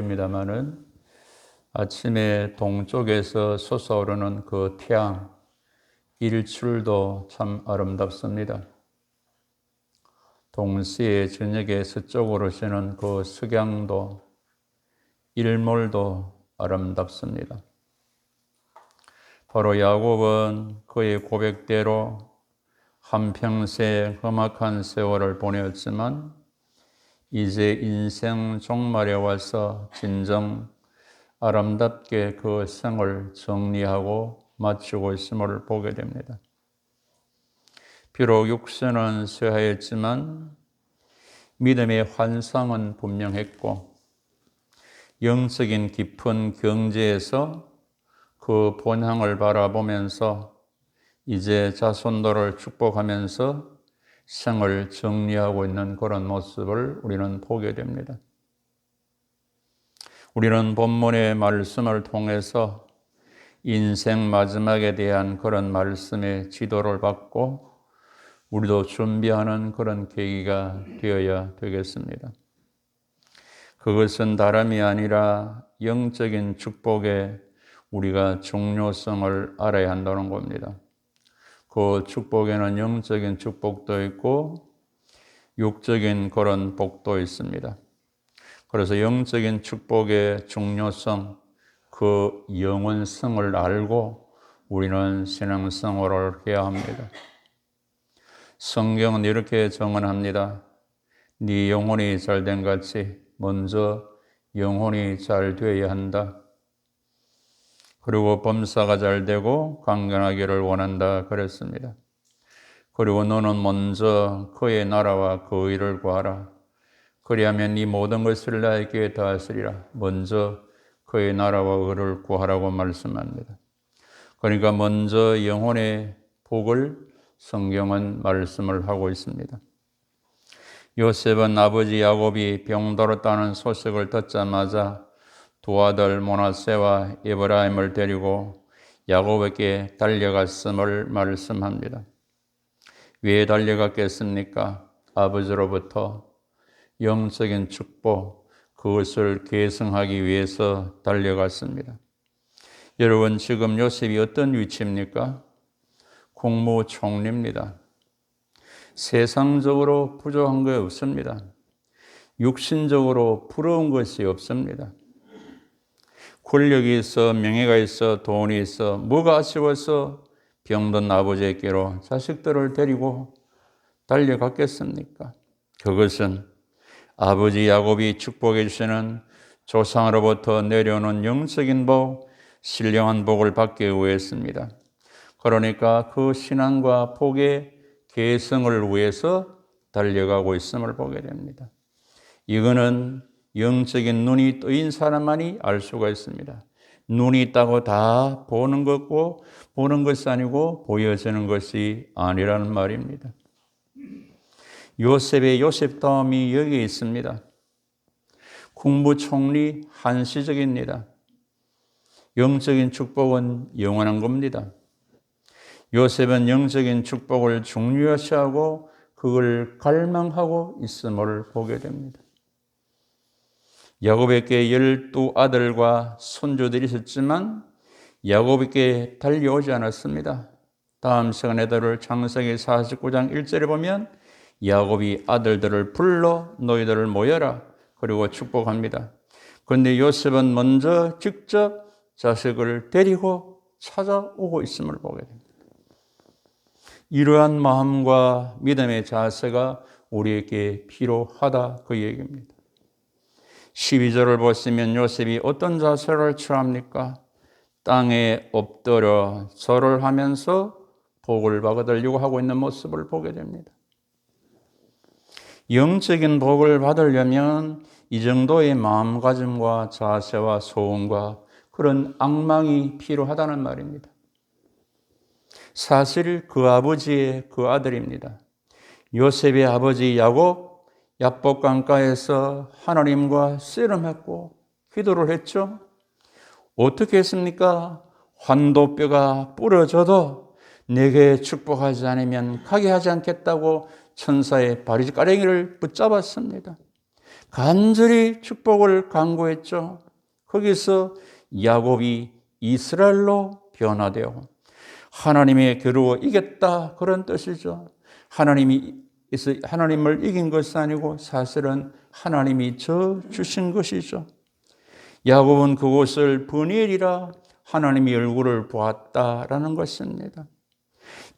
입니다만은 아침에 동쪽에서 솟아오르는 그 태양, 일출도 참 아름답습니다. 동시에 저녁에 서쪽으로 지는 그 석양도, 일몰도 아름답습니다. 바로 야곱은 그의 고백대로 한평생 험악한 세월을 보내었지만 이제 인생 종말에 와서 진정 아름답게 그 생을 정리하고 마치고 있음을 보게 됩니다. 비록 육신은 쇠하였지만 믿음의 환상은 분명했고 영적인 깊은 경제에서 그 본향을 바라보면서 이제 자손들을 축복하면서 생을 정리하고 있는 그런 모습을 우리는 보게 됩니다. 우리는 본문의 말씀을 통해서 인생 마지막에 대한 그런 말씀의 지도를 받고 우리도 준비하는 그런 계기가 되어야 되겠습니다. 그것은 다름이 아니라 영적인 축복에 우리가 중요성을 알아야 한다는 겁니다. 그 축복에는 영적인 축복도 있고 육적인 그런 복도 있습니다. 그래서 영적인 축복의 중요성, 그 영원성을 알고 우리는 신앙생활을 해야 합니다. 성경은 이렇게 정언합니다. 네 영혼이 잘된 같이 먼저 영혼이 잘 되어야 한다. 그리고 범사가 잘 되고 강건하기를 원한다 그랬습니다. 그리고 너는 먼저 그의 나라와 그 의를 구하라. 그리하면 이 모든 것을 나에게 더하시리라. 먼저 그의 나라와 의를 구하라고 말씀합니다. 그러니까 먼저 영혼의 복을 성경은 말씀을 하고 있습니다. 요셉은 아버지 야곱이 병들었다는 소식을 듣자마자 두 아들 모나세와 에브라임을 데리고 야곱에게 달려갔음을 말씀합니다. 왜 달려갔겠습니까? 아버지로부터 영적인 축복, 그것을 계승하기 위해서 달려갔습니다. 여러분, 지금 요셉이 어떤 위치입니까? 국무총리입니다. 세상적으로 부족한 게 없습니다. 육신적으로 부러운 것이 없습니다. 권력이 있어, 명예가 있어, 돈이 있어, 뭐가 아쉬워서 병든 아버지에게로 자식들을 데리고 달려갔겠습니까? 그것은 아버지 야곱이 축복해 주시는 조상으로부터 내려오는 영적인 복, 신령한 복을 받기 위해서입니다. 그러니까 그 신앙과 복의 계승을 위해서 달려가고 있음을 보게 됩니다. 이거는 영적인 눈이 뜨인 사람만이 알 수가 있습니다. 눈이 있다고 다 보는 것고 보는 것이 아니고 보여지는 것이 아니라는 말입니다. 요셉의 요셉다움이 여기 있습니다. 국무총리 한시적입니다. 영적인 축복은 영원한 겁니다. 요셉은 영적인 축복을 중요시하고 그걸 갈망하고 있음을 보게 됩니다. 야곱에게 열두 아들과 손주들이 있었지만 야곱에게 달려오지 않았습니다. 다음 시간에 다룰 창세기 49장 1절에 보면 야곱이 아들들을 불러 너희들을 모여라 그리고 축복합니다. 그런데 요셉은 먼저 직접 자식을 데리고 찾아오고 있음을 보게 됩니다. 이러한 마음과 믿음의 자세가 우리에게 필요하다 그 얘기입니다. 12절을 보시면 요셉이 어떤 자세를 취합니까? 땅에 엎드려 절을 하면서 복을 받으려고 하고 있는 모습을 보게 됩니다. 영적인 복을 받으려면 이 정도의 마음가짐과 자세와 소원과 그런 악망이 필요하다는 말입니다. 사실 그 아버지의 그 아들입니다. 요셉의 아버지 야곱 야복 강가에서 하나님과 씨름했고 기도를 했죠. 어떻게 했습니까? 환도뼈가 부러져도 내게 축복하지 않으면 가게 하지 않겠다고 천사의 바리가랭이를 붙잡았습니다. 간절히 축복을 강구했죠. 거기서 야곱이 이스라엘로 변화되어 하나님의 겨루어 이겼다 그런 뜻이죠. 하나님이 하나님을 이긴 것이 아니고 사실은 하나님이 저 주신 것이죠. 야곱은 그곳을 분이엘이라 하나님의 얼굴을 보았다라는 것입니다.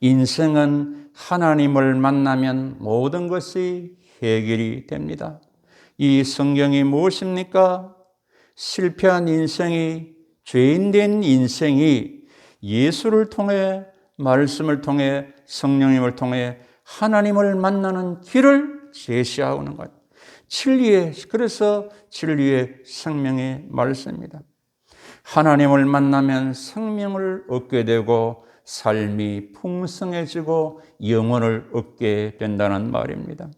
인생은 하나님을 만나면 모든 것이 해결이 됩니다. 이 성경이 무엇입니까? 실패한 인생이 죄인된 인생이 예수를 통해 말씀을 통해 성령님을 통해 하나님을 만나는 길을 제시하는 것. 진리의 그래서 진리의 생명의 말씀입니다. 하나님을 만나면 생명을 얻게 되고 삶이 풍성해지고 영혼을 얻게 된다는 말입니다.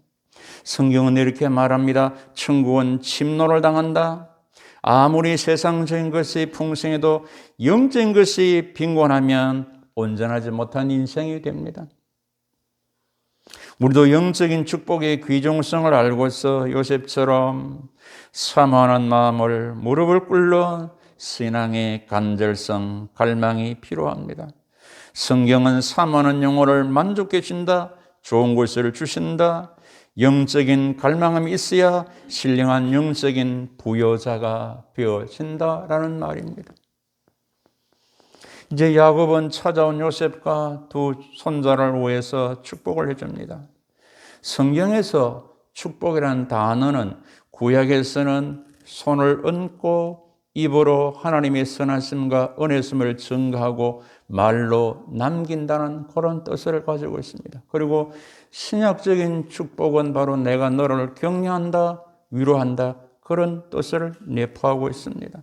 성경은 이렇게 말합니다. 천국은 침노를 당한다. 아무리 세상적인 것이 풍성해도 영적인 것이 빈곤하면 온전하지 못한 인생이 됩니다. 우리도 영적인 축복의 귀중성을 알고서 요셉처럼 사모하는 마음을 무릎을 꿇러 신앙의 간절성, 갈망이 필요합니다. 성경은 사모하는 영혼을 만족해 준다, 좋은 것을 주신다, 영적인 갈망함이 있어야 신령한 영적인 부여자가 되어진다라는 말입니다. 이제 야곱은 찾아온 요셉과 두 손자를 위해서 축복을 해줍니다. 성경에서 축복이라는 단어는 구약에서는 손을 얹고 입으로 하나님의 선하심과 은혜심을 증가하고 말로 남긴다는 그런 뜻을 가지고 있습니다. 그리고 신약적인 축복은 바로 내가 너를 격려한다, 위로한다 그런 뜻을 내포하고 있습니다.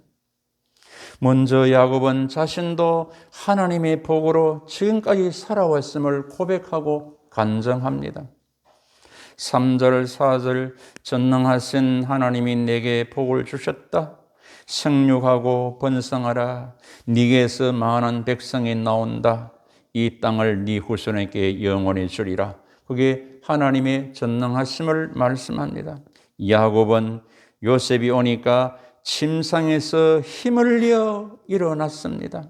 먼저 야곱은 자신도 하나님의 복으로 지금까지 살아왔음을 고백하고 간정합니다. 3절, 4절, 전능하신 하나님이 내게 복을 주셨다. 생육하고 번성하라. 네게서 많은 백성이 나온다. 이 땅을 네 후손에게 영원히 주리라. 그게 하나님의 전능하심을 말씀합니다. 야곱은 요셉이 오니까 침상에서 힘을 내어 일어났습니다.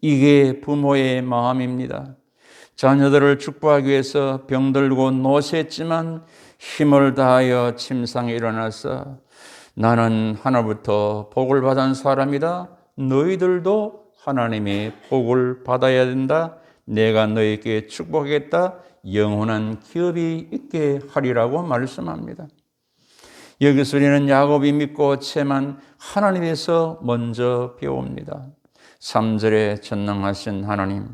이게 부모의 마음입니다. 자녀들을 축복하기 위해서 병들고 노쇠했지만 힘을 다하여 침상에 일어나서 나는 하나부터 복을 받은 사람이다. 너희들도 하나님의 복을 받아야 된다. 내가 너에게 축복하겠다. 영원한 기업이 있게 하리라고 말씀합니다. 여기서 우리는 야곱이 믿고 채만 하나님에서 먼저 배웁니다. 3절에 전능하신 하나님.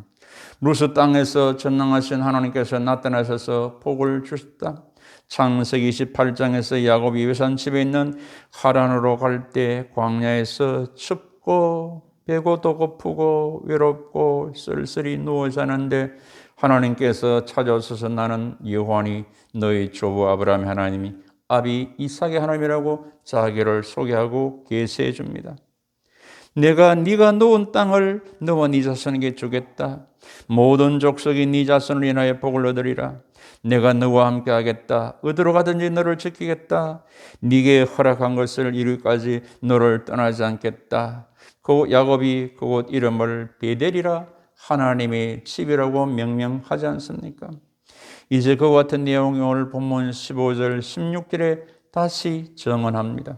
루스 땅에서 전능하신 하나님께서 나타나셔서 복을 주셨다. 창세기 28장에서 야곱이 외산 집에 있는 하란으로 갈 때 광야에서 춥고 배고도 고프고 외롭고 쓸쓸히 누워 자는데 하나님께서 찾아오셔서 나는 여호와니 너희 조부 아브라함 하나님이 아비 이삭의 하나님이라고 자기를 소개하고 계시해 줍니다. 내가 네가 놓은 땅을 너와 네 자손에게 주겠다. 모든 족속이 네 자손을 인하여 복을 얻으리라. 내가 너와 함께 하겠다. 어디로 가든지 너를 지키겠다. 네게 허락한 것을 이루기까지 너를 떠나지 않겠다. 그 야곱이 그곳 이름을 베델이라 하나님의 집이라고 명명하지 않습니까? 이제 그 같은 내용이 오늘 본문 15절 16절에 다시 정언합니다.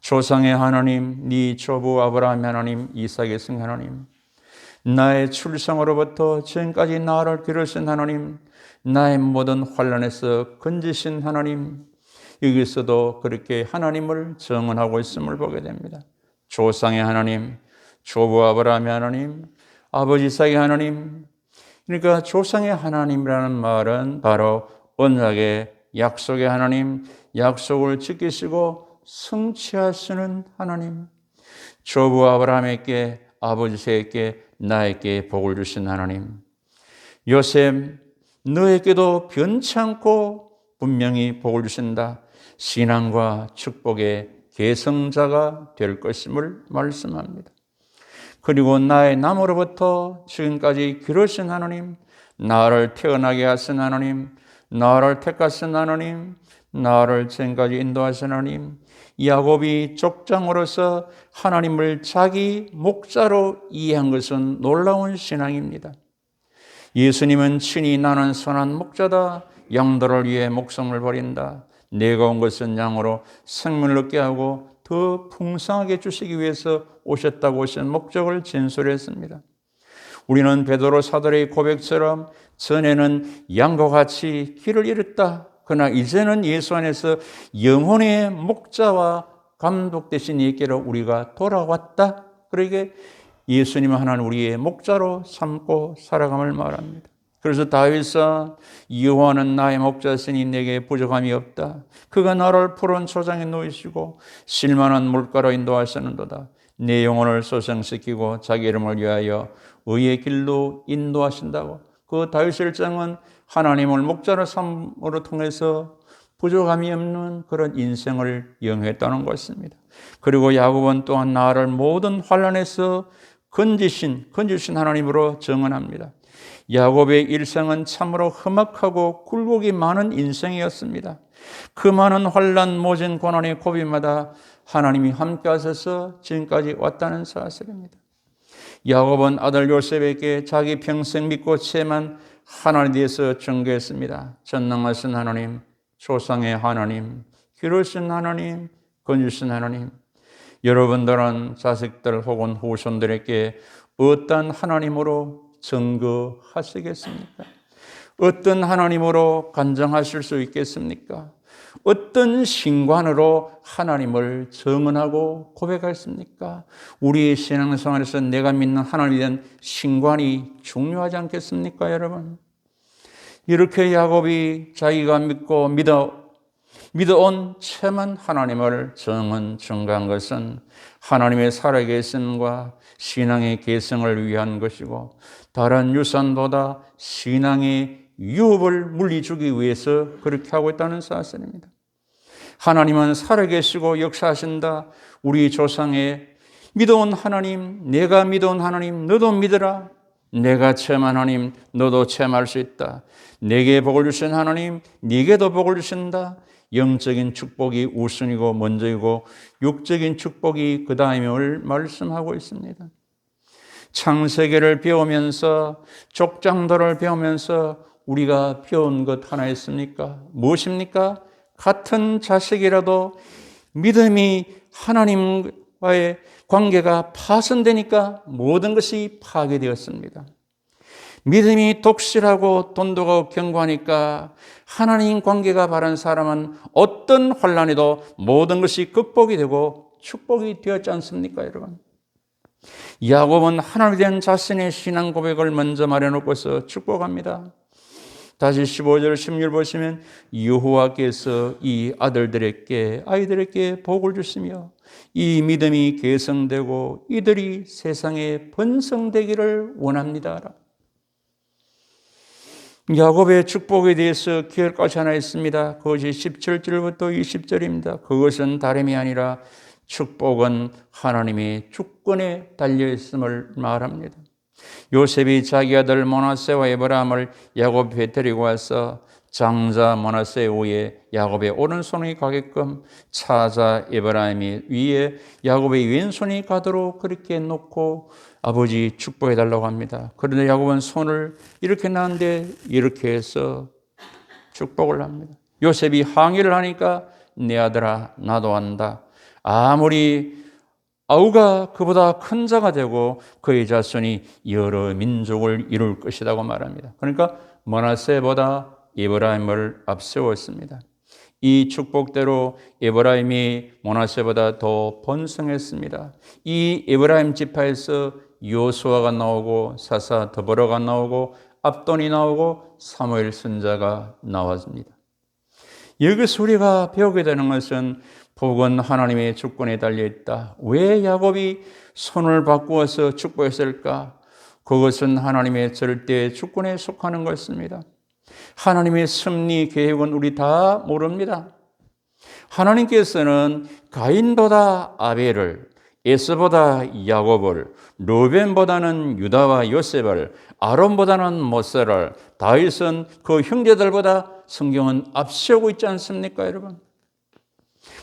조상의 하나님, 네 조부 아브라함 하나님, 이삭의 성 하나님, 나의 출생으로부터 지금까지 나를 기르신 하나님, 나의 모든 환란에서 건지신 하나님, 여기서도 그렇게 하나님을 정언하고 있음을 보게 됩니다. 조상의 하나님, 조부 아브라함의 하나님, 아버지 이삭의 하나님. 그러니까 조상의 하나님이라는 말은 바로 언약의 약속의 하나님, 약속을 지키시고 성취하시는 하나님. 조부 아브라함에게 아버지에게 나에게 복을 주신 하나님. 요셉 너에게도 변치 않고 분명히 복을 주신다. 신앙과 축복의 계성자가 될 것임을 말씀합니다. 그리고 나의 남으로부터 지금까지 기르신 하나님, 나를 태어나게 하신 하나님, 나를 택하신 하나님, 나를 지금까지 인도하신 하나님, 야곱이 족장으로서 하나님을 자기 목자로 이해한 것은 놀라운 신앙입니다. 예수님은 친히 나는 선한 목자다. 양들을 위해 목숨을 버린다. 내가 온 것은 양으로 생명을 얻게 하고 더 풍성하게 주시기 위해서 오셨다고 하신 목적을 진술했습니다. 우리는 베드로 사도의 고백처럼 전에는 양과 같이 길을 잃었다. 그러나 이제는 예수 안에서 영혼의 목자와 감독 되신 이께로 우리가 돌아왔다. 그러게 예수님 하나는 우리의 목자로 삼고 살아감을 말합니다. 그래서 다윗은 여호와는 나의 목자시니 내게 부족함이 없다. 그가 나를 푸른 초장에 놓이시고 실만한 물가로 인도하시는도다. 내 영혼을 소생시키고 자기 이름을 위하여 의의 길로 인도하신다고. 그 다윗의 일장은 하나님을 목자로 삼으로 통해서 부족함이 없는 그런 인생을 영했다는 것입니다. 그리고 야곱은 또한 나를 모든 환란에서 건지신 건지신 하나님으로 정언합니다. 야곱의 일생은 참으로 험악하고 굴곡이 많은 인생이었습니다. 그 많은 환란 모진 고난의 고비마다 하나님이 함께 하셔서 지금까지 왔다는 사실입니다. 야곱은 아들 요셉에게 자기 평생 믿고 체만 하나님에 대해서 증거했습니다. 전능하신 하나님, 조상의 하나님, 기르신 하나님, 건주신 하나님. 여러분들은 자식들 혹은 후손들에게 어떤 하나님으로 증거하시겠습니까? 어떤 하나님으로 간정하실 수 있겠습니까? 어떤 신관으로 하나님을 정언하고 고백하십니까? 우리의 신앙생활에서 내가 믿는 하나님에 대한 신관이 중요하지 않겠습니까, 여러분? 이렇게 야곱이 자기가 믿고 믿어 믿어온 채만 하나님을 정은 증가한 것은 하나님의 살아계심과 신앙의 계승을 위한 것이고 다른 유산보다 신앙의 유업을 물리주기 위해서 그렇게 하고 있다는 사실입니다. 하나님은 살아계시고 역사하신다. 우리 조상의 믿어온 하나님, 내가 믿어온 하나님, 너도 믿어라. 내가 체험한 하나님, 너도 체험할 수 있다. 내게 복을 주신 하나님, 네게도 복을 주신다. 영적인 축복이 우선이고 먼저이고 육적인 축복이 그 다음임을 말씀하고 있습니다. 창세기를 배우면서 족장도를 배우면서 우리가 배운 것 하나 있습니까? 무엇입니까? 같은 자식이라도 믿음이 하나님과의 관계가 파손되니까 모든 것이 파괴되었습니다. 믿음이 독실하고 돈도가 견고하니까 하나님 관계가 바른 사람은 어떤 환란에도 모든 것이 극복이 되고 축복이 되었지 않습니까, 여러분? 야곱은 하나님에 대한 자신의 신앙 고백을 먼저 말해놓고서 축복합니다. 다시 15절 16절 보시면 여호와께서 이 아들들에게 아이들에게 복을 주시며 이 믿음이 개성되고 이들이 세상에 번성되기를 원합니다. 야곱의 축복에 대해서 기할 것이 하나 있습니다. 그것이 17절부터 20절입니다. 그것은 다름이 아니라 축복은 하나님의 주권에 달려 있음을 말합니다. 요셉이 자기 아들 모나세와 에브라함을 야곱에 데리고 와서 장자 모나세 위에 야곱의 오른손이 가게끔 차자 에브라임이 위에 야곱의 왼손이 가도록 그렇게 놓고 아버지 축복해 달라고 합니다. 그런데 야곱은 손을 이렇게 놨는데 이렇게 해서 축복을 합니다. 요셉이 항의를 하니까 내 아들아 나도 한다. 아무리 아우가 그보다 큰 자가 되고 그의 자손이 여러 민족을 이룰 것이라고 말합니다. 그러니까 머나세보다 이브라임을 앞세웠습니다. 이 축복대로 에브라임이 모나세보다 더 번성했습니다. 이 에브라임 지파에서 요수아가 나오고 사사 더버러가 나오고 압돈이 나오고 사무엘 선자가 나왔습니다. 여기서 우리가 배우게 되는 것은 복은 하나님의 주권에 달려 있다. 왜 야곱이 손을 바꾸어서 축복했을까? 그것은 하나님의 절대 주권에 속하는 것입니다. 하나님의 승리 계획은 우리 다 모릅니다. 하나님께서는 가인보다 아벨을 에스보다 야곱을, 루벤보다는 유다와 요셉을, 아론보다는 모세를, 다윗은 그 형제들보다 성경은 앞세우고 있지 않습니까, 여러분?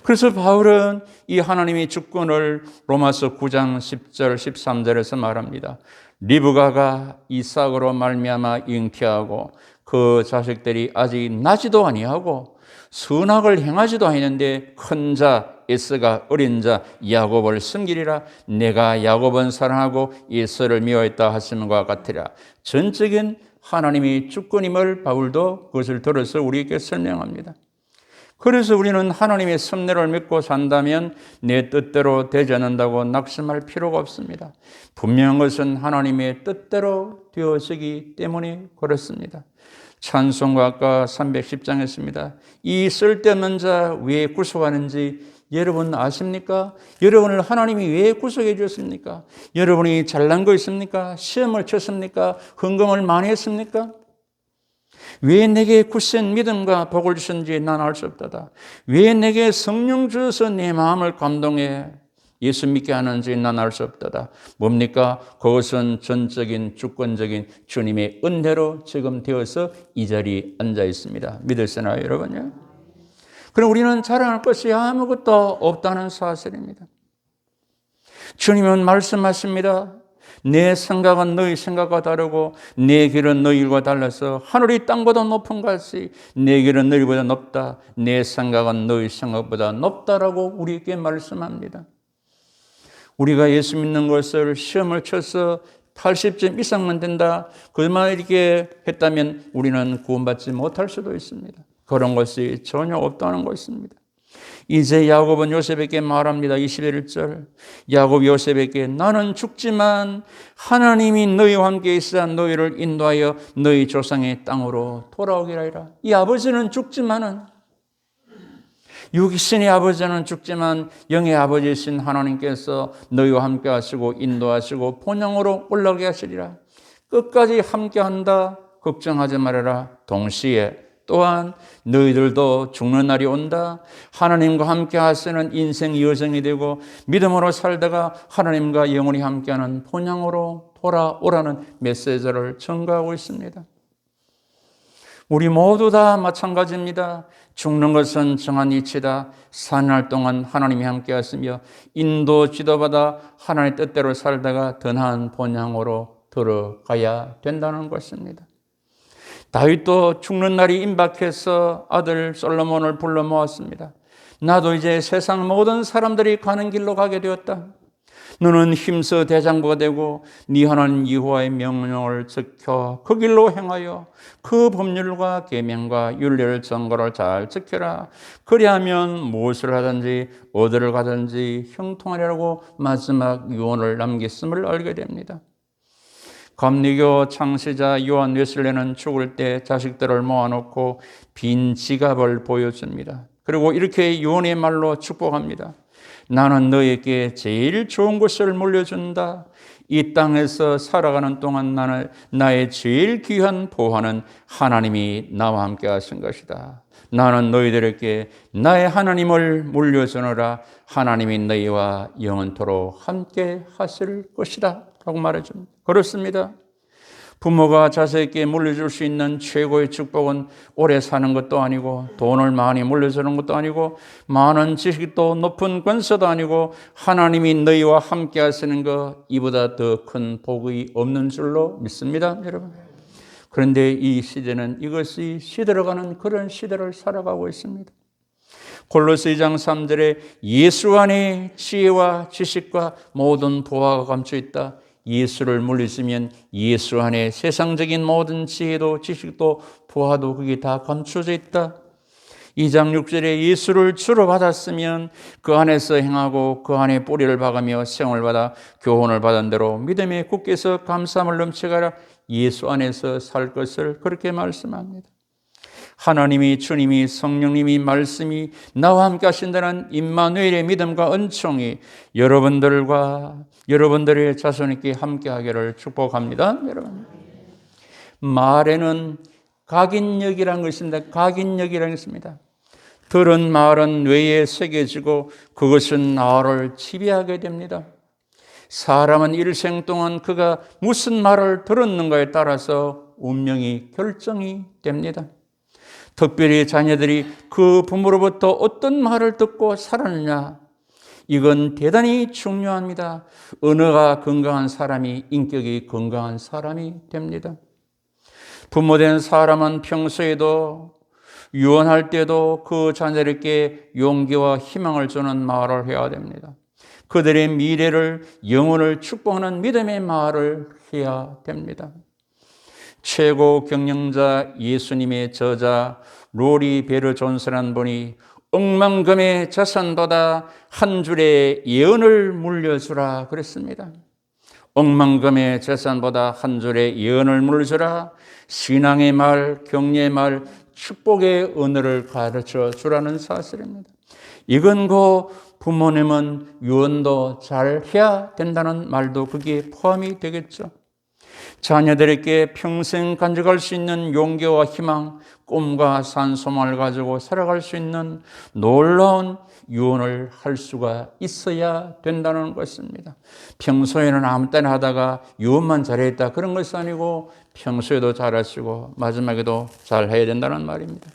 그래서 바울은 이 하나님의 주권을 로마서 9장 10절 13절에서 말합니다. 리브가가 이삭으로 말미암아 잉태하고 그 자식들이 아직 나지도 아니하고 선악을 행하지도 아니는데 큰 자 에스가 어린 자 야곱을 섬기리라 내가 야곱은 사랑하고 에스를 미워했다 하심과 같으라 전적인 하나님의 주권임을 바울도 그것을 들어서 우리에게 설명합니다. 그래서 우리는 하나님의 섭리를 믿고 산다면 내 뜻대로 되지 않는다고 낙심할 필요가 없습니다. 분명한 것은 하나님의 뜻대로 되어지기 때문에 그렇습니다. 찬송가 아까 310장 했습니다. 이 쓸데없는 자 왜 구속하는지 여러분 아십니까? 여러분을 하나님이 왜 구속해 주셨습니까? 여러분이 잘난 거 있습니까? 시험을 쳤습니까? 헌금을 많이 했습니까? 왜 내게 굳센 믿음과 복을 주셨는지 난 알 수 없다다. 왜 내게 성령 주셔서 내 마음을 감동해 예수 믿게 하는지 난 알 수 없다다. 뭡니까? 그것은 전적인 주권적인 주님의 은혜로 지금 되어서 이 자리에 앉아 있습니다. 믿으시나요, 여러분요? 그럼 우리는 자랑할 것이 아무것도 없다는 사실입니다. 주님은 말씀하십니다. 내 생각은 너희 생각과 다르고 내 길은 너희와 달라서 하늘이 땅보다 높은 것이 내 길은 너희보다 높다. 내 생각은 너희 생각보다 높다라고 우리에게 말씀합니다. 우리가 예수 믿는 것을 시험을 쳐서 80점 이상만 된다. 그만 이렇게 했다면 우리는 구원받지 못할 수도 있습니다. 그런 것이 전혀 없다는 것입니다. 이제 야곱은 요셉에게 말합니다. 21절. 야곱 요셉에게 나는 죽지만 하나님이 너희와 함께 있어 너희를 인도하여 너희 조상의 땅으로 돌아오기라 하라. 이 아버지는 죽지만은 육신의 아버지는 죽지만 영의 아버지신 하나님께서 너희와 함께 하시고 인도하시고 본향으로 올라가게 하시리라. 끝까지 함께 한다. 걱정하지 말아라. 동시에 또한 너희들도 죽는 날이 온다. 하나님과 함께 하시는 인생 여정이 되고 믿음으로 살다가 하나님과 영원히 함께하는 본향으로 돌아오라는 메시지를 전가하고 있습니다. 우리 모두 다 마찬가지입니다. 죽는 것은 정한 이치다. 사날 동안 하나님이 함께 하시며 인도 지도받아 하나님의 뜻대로 살다가 더 나은 본향으로 들어가야 된다는 것입니다. 다윗도 죽는 날이 임박해서 아들 솔로몬을 불러 모았습니다. 나도 이제 세상 모든 사람들이 가는 길로 가게 되었다. 너는 힘써 대장부가 되고 네 하나님 여호와의 명령을 지켜 그 길로 행하여 그 법률과 계명과 윤례를 전거를 잘 지켜라. 그리하면 무엇을 하든지 어디를 가든지 형통하리라고 마지막 유언을 남겼음을 알게 됩니다. 감리교 창시자 요한 웨슬레는 죽을 때 자식들을 모아놓고 빈 지갑을 보여줍니다. 그리고 이렇게 요한의 말로 축복합니다. 나는 너에게 제일 좋은 것을 물려준다. 이 땅에서 살아가는 동안 나는 나의 제일 귀한 보화는 하나님이 나와 함께 하신 것이다. 나는 너희들에게 나의 하나님을 물려주노라. 하나님이 너희와 영원토록 함께 하실 것이다. 라고 말해줍니다. 그렇습니다. 부모가 자식에게 물려줄 수 있는 최고의 축복은 오래 사는 것도 아니고 돈을 많이 물려주는 것도 아니고 많은 지식도 높은 권세도 아니고 하나님이 너희와 함께 하시는 것 이보다 더 큰 복이 없는 줄로 믿습니다, 여러분. 그런데 이 시대는 이것이 시들어가는 그런 시대를 살아가고 있습니다. 골로새 2장 3절에 예수 안에 지혜와 지식과 모든 보화가 감춰 있다. 예수를 물리시면 예수 안에 세상적인 모든 지혜도 지식도 보아도 그게 다 감춰져 있다. 2장 6절에 예수를 주로 받았으면 그 안에서 행하고 그 안에 뿌리를 박으며 세을 받아 교훈을 받은 대로 믿음에 굳게서 감사함을 넘쳐가라 예수 안에서 살 것을 그렇게 말씀합니다. 하나님이 주님이 성령님이 말씀이 나와 함께 하신다는 임마누엘의 믿음과 은총이 여러분들과 여러분들의 자손에게 함께 하기를 축복합니다. 여러분. 말에는 각인력이라는 있습니다. 각인력이라는 것이 있습니다. 들은 말은 뇌에 새겨지고 그것은 나를 지배하게 됩니다. 사람은 일생 동안 그가 무슨 말을 들었는가에 따라서 운명이 결정이 됩니다. 특별히 자녀들이 그 부모로부터 어떤 말을 듣고 살았느냐, 이건 대단히 중요합니다. 언어가 건강한 사람이 인격이 건강한 사람이 됩니다. 부모된 사람은 평소에도 유언할 때도 그 자녀에게 용기와 희망을 주는 말을 해야 됩니다. 그들의 미래를 영혼을 축복하는 믿음의 말을 해야 됩니다. 최고 경영자 예수님의 저자 로리 베르 존스라는 분이 억만금의 자산보다 한 줄의 예언을 물려주라 그랬습니다. 억만금의 재산보다 한 줄의 예언을 물려주라 신앙의 말, 경례의 말, 축복의 언어를 가르쳐 주라는 사실입니다. 이건 그 부모님은 유언도 잘 해야 된다는 말도 거기에 포함이 되겠죠. 자녀들에게 평생 간직할 수 있는 용기와 희망, 꿈과 산소망을 가지고 살아갈 수 있는 놀라운 유언을 할 수가 있어야 된다는 것입니다. 평소에는 아무 때나 하다가 유언만 잘했다 그런 것이 아니고 평소에도 잘하시고 마지막에도 잘 해야 된다는 말입니다.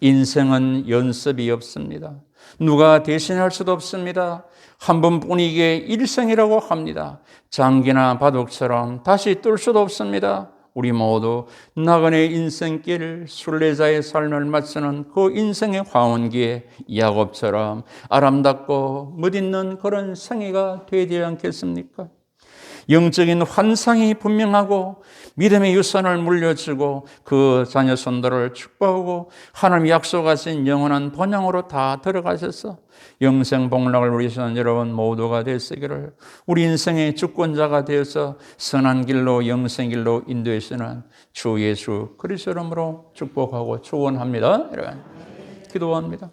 인생은 연습이 없습니다. 누가 대신할 수도 없습니다. 한 번뿐이게 일생이라고 합니다. 장기나 바둑처럼 다시 뜰 수도 없습니다. 우리 모두 나그네 인생길 순례자의 삶을 마치는 그 인생의 황혼기에 야곱처럼 아름답고 멋있는 그런 생애가 되지 않겠습니까? 영적인 환상이 분명하고 믿음의 유산을 물려주고 그 자녀 손들을 축복하고 하나님 약속하신 영원한 번영으로 다 들어가셔서 영생 복락을 누리시는 여러분 모두가 되시기를 우리 인생의 주권자가 되어서 선한 길로 영생 길로 인도하시는 주 예수 그리스도 이름으로 축복하고 축원합니다. 여러분 기도합니다.